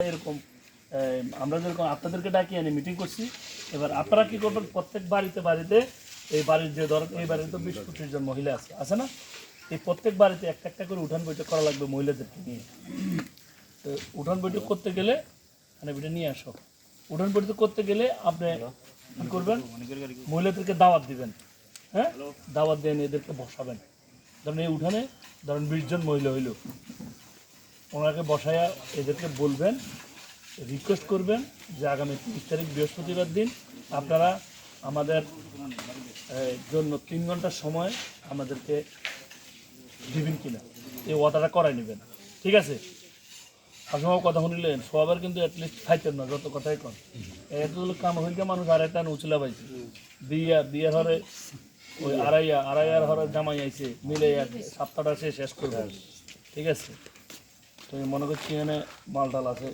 এরকম আমরা যেরকম আপনাদেরকে ডাকি এনে মিটিং করছি। এবার আপনারা কি করবেন? প্রত্যেক বাড়িতে বাড়িতে এই বাড়ির যে ধর এই বাড়িতে তো বিশ পঁচিশ জন মহিলা আছে আছে না? এই প্রত্যেক বাড়িতে একটা একটা করে উঠান বৈঠক করা লাগবে মহিলাদেরকে নিয়ে। তো উঠান বৈঠক করতে গেলে মানে এটা নিয়ে আসো। উঠান বৈঠক করতে গেলে আপনি কি করবেন? মহিলাদেরকে দাওয়াত দিবেন। হ্যাঁ? দাওয়াত দেন, এদেরকে বসাবেন। ধরেন এই উঠানে ধরেন বিশ জন মহিলা হইল। ওনাকে বসায়া এদেরকে বলবেন রিকোয়েস্ট করবেন যে আগামী তিরিশ তারিখ বৃহস্পতিবার দিন আপনারা আমাদের জন্য তিন ঘণ্টার সময় আমাদেরকে দিবেন কিনা। এই ওয়াটারটা করাই নেবেন। ঠিক আছে? আসমাও কথা শুনিলেন সবার কিন্তু অ্যাটলিস্ট খাইতেন না, যত কথাই কন। এতগুলো কাম হইলে মানুষ আর একটা উচলা পাইছে। বিয়া, বিয়ের হরে ওই আড়াইয়া, আড়াইয়ার হরে জামাই আইছে মিলে সপ্তাহটা সে শেষ করবে। ঠিক আছে? তুমি মনে করছি এখানে মাল টাল আছে।